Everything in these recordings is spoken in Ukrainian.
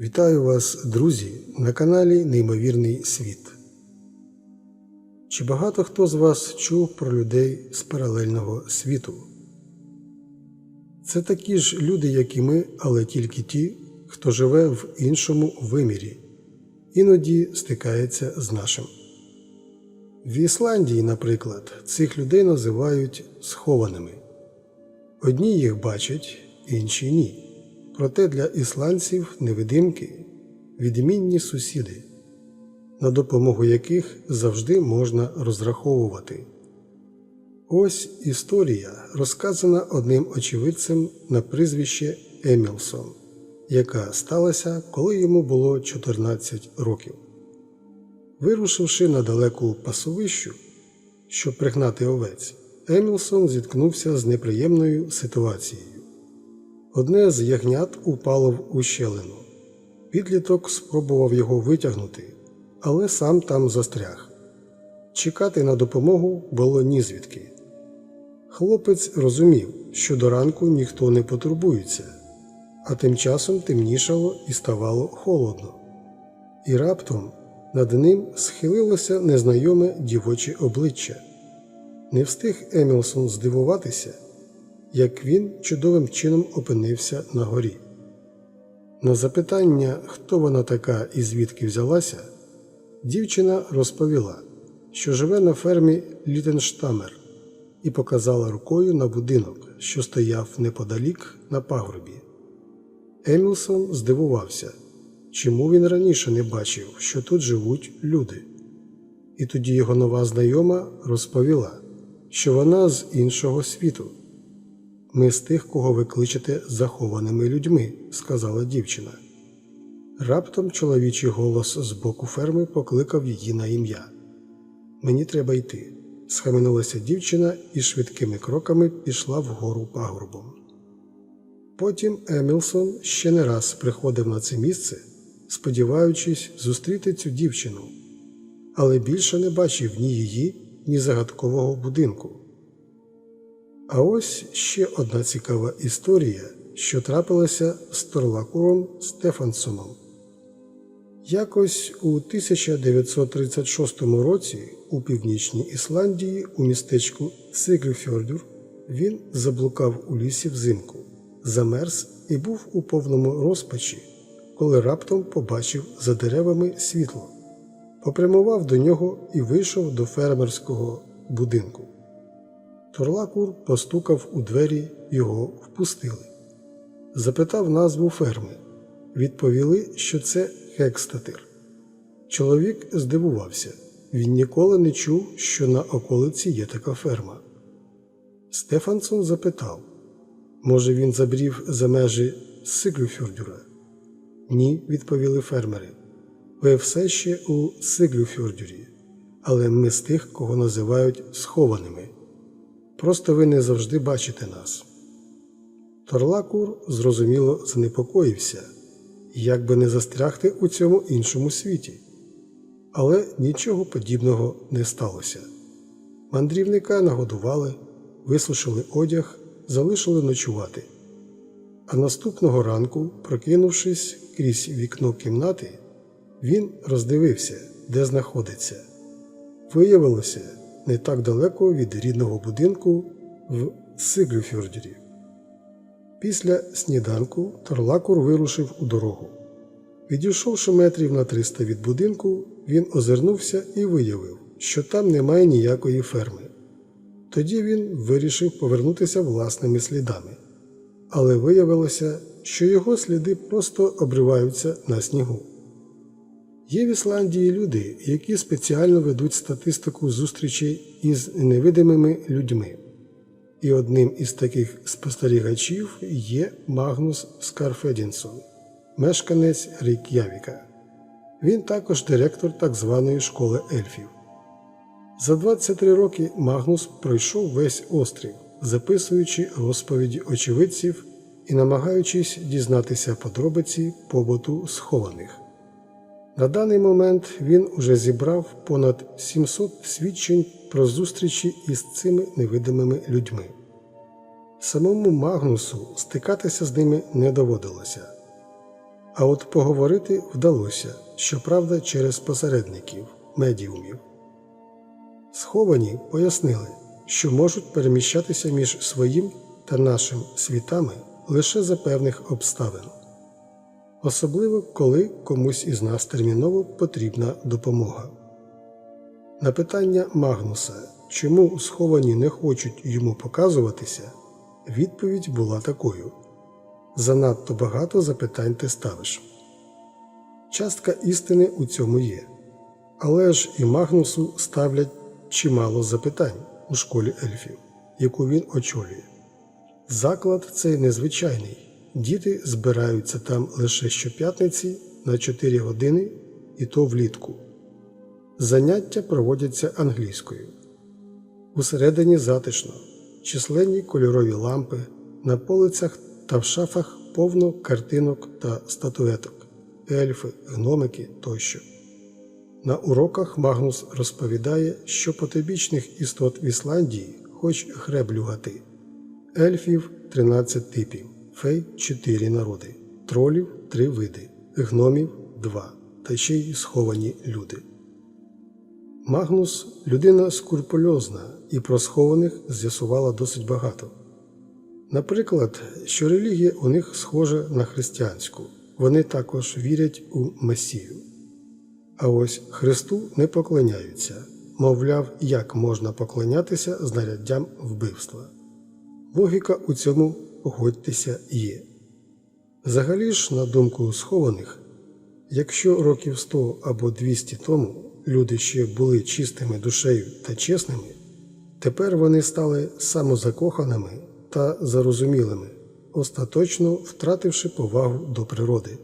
Вітаю вас, друзі, на каналі Неймовірний світ. Чи багато хто з вас чув про людей з паралельного світу? Це такі ж люди, як і ми, але тільки ті, хто живе в іншому вимірі, іноді стикається з нашим. В Ісландії, наприклад, цих людей називають схованими. Одні їх бачать, інші ні. Проте для ісландців невидимки відмінні сусіди, на допомогу яких завжди можна розраховувати. Ось історія, розказана одним очевидцем на прізвище Емілсон, яка сталася, коли йому було 14 років. Вирушивши на далеку пасовищу, щоб пригнати овець, Емілсон зіткнувся з неприємною ситуацією. Одне з ягнят упало в ущелину. Підліток спробував його витягнути, але сам там застряг. Чекати на допомогу було нізвідки. Хлопець розумів, що до ранку ніхто не потурбується, а тим часом темнішало і ставало холодно. І раптом над ним схилилося незнайоме дівоче обличчя. Не встиг Емілсон здивуватися як він чудовим чином опинився на горі. На запитання, хто вона така і звідки взялася, дівчина розповіла, що живе на фермі Літенштамер, і показала рукою на будинок, що стояв неподалік на пагорбі. Емілсон здивувався, чому він раніше не бачив, що тут живуть люди. І тоді його нова знайома розповіла, що вона з іншого світу. Ми з тих, кого ви кличете захованими людьми, сказала дівчина. Раптом чоловічий голос з боку ферми покликав її на ім'я. Мені треба йти. схаменулася дівчина і швидкими кроками пішла вгору пагорбом. Потім Емілсон ще не раз приходив на це місце, сподіваючись зустріти цю дівчину, але більше не бачив ні її, ні загадкового будинку. А ось ще одна цікава історія, що трапилася з Торлакуром Стефансоном. Якось у 1936 році у північній Ісландії у містечку Сиглюфьордюр він заблукав у лісі взимку, замерз і був у повному розпачі, коли раптом побачив за деревами світло, попрямував до нього і вийшов до фермерського будинку. Торлакур постукав у двері, його впустили. Запитав назву ферми. Відповіли, що це Хекстатир. Чоловік здивувався він ніколи не чув, що на околиці є така ферма. Стефансон запитав може, він забрів за межі Сиглюфьордюра? Ні, відповіли фермери. Ви все ще у Сиглюфьордюрі, але ми з тих, кого називають схованими. Просто ви не завжди бачите нас. Торлакур зрозуміло занепокоївся, як би не застрягти у цьому іншому світі. Але нічого подібного не сталося. Мандрівника нагодували, висушили одяг, залишили ночувати. А наступного ранку, прокинувшись крізь вікно кімнати, він роздивився, де знаходиться. Виявилося, не так далеко від рідного будинку в Сиглюфьордері. Після сніданку Торлакур вирушив у дорогу. Відійшовши метрів на 300 від будинку, він озирнувся і виявив, що там немає ніякої ферми. Тоді він вирішив повернутися власними слідами, але виявилося, що його сліди просто обриваються на снігу. Є в Ісландії люди, які спеціально ведуть статистику зустрічей із невидимими людьми. І одним із таких спостерігачів є Магнус Скарфедінсон, мешканець Рейк'явіка. Він також директор так званої школи ельфів. За 23 роки Магнус пройшов весь острів, записуючи розповіді очевидців і намагаючись дізнатися подробиці побуту схованих. На даний момент він уже зібрав понад 700 свідчень про зустрічі із цими невидимими людьми. Самому Магнусу стикатися з ними не доводилося. А от поговорити вдалося, щоправда, через посередників, медіумів. Сховані пояснили, що можуть переміщатися між своїм та нашим світами лише за певних обставин, особливо коли комусь із нас терміново потрібна допомога. На питання Магнуса, чому сховані не хочуть йому показуватися, відповідь була такою: занадто багато запитань ти ставиш. Частка істини у цьому є, але ж і Магнусу ставлять чимало запитань у школі ельфів, яку він очолює. Заклад цей незвичайний. Діти збираються там лише щоп'ятниці на 4 години, і то влітку. Заняття проводяться англійською. Усередині затишно, численні кольорові лампи, на полицях та в шафах повно картинок та статуеток, ельфи, гномики тощо. На уроках Магнус розповідає, що потойбічних істот в Ісландії хоч греблю гати. Ельфів 13 типів, фей 4 народи, тролів 3 види, гномів 2, та ще й сховані люди. Магнус людина скурпульозна і про схованих з'ясувала досить багато. Наприклад, що релігія у них схожа на християнську, вони також вірять у Месію. А ось Христу не поклоняються, мовляв, як можна поклонятися знаряддям вбивства. Логіка у цьому, погодьтеся, є. Взагалі ж, на думку схованих, якщо років 100 або 200 тому люди ще були чистими душею та чесними, тепер вони стали самозакоханими та зарозумілими, остаточно втративши повагу до природи.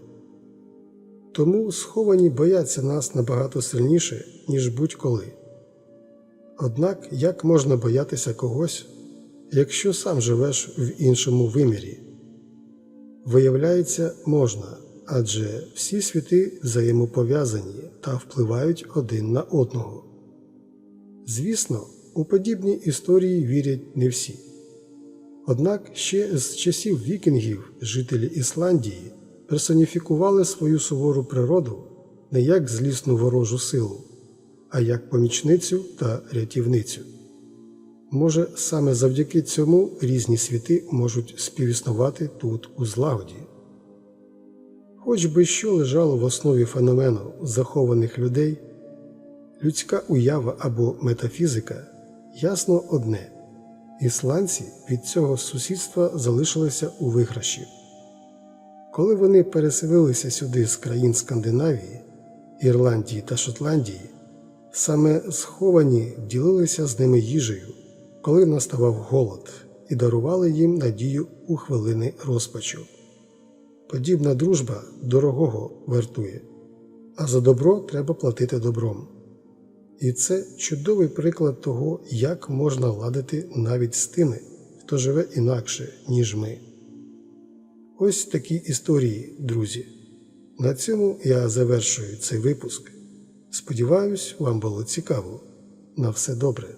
Тому сховані бояться нас набагато сильніше, ніж будь-коли. Однак як можна боятися когось, якщо сам живеш в іншому вимірі? Виявляється, можна, адже всі світи взаємопов'язані та впливають один на одного. Звісно, у подібні історії вірять не всі. Однак ще з часів вікінгів жителі Ісландії персоніфікували свою сувору природу не як злісну ворожу силу, а як помічницю та рятівницю. Може, саме завдяки цьому різні світи можуть співіснувати тут у злагоді. Хоч би що лежало в основі феномену захованих людей, людська уява або метафізика ясно одне ісландці від цього сусідства залишилися у виграші. Коли вони переселилися сюди з країн Скандинавії, Ірландії та Шотландії, саме сховані ділилися з ними їжею, коли наставав голод, і дарували їм надію у хвилини розпачу. Подібна дружба дорогого вартує, а за добро треба платити добром. І це чудовий приклад того, як можна ладити навіть з тими, хто живе інакше, ніж ми. Ось такі історії, друзі. На цьому я завершую цей випуск. Сподіваюсь, вам було цікаво. На все добре.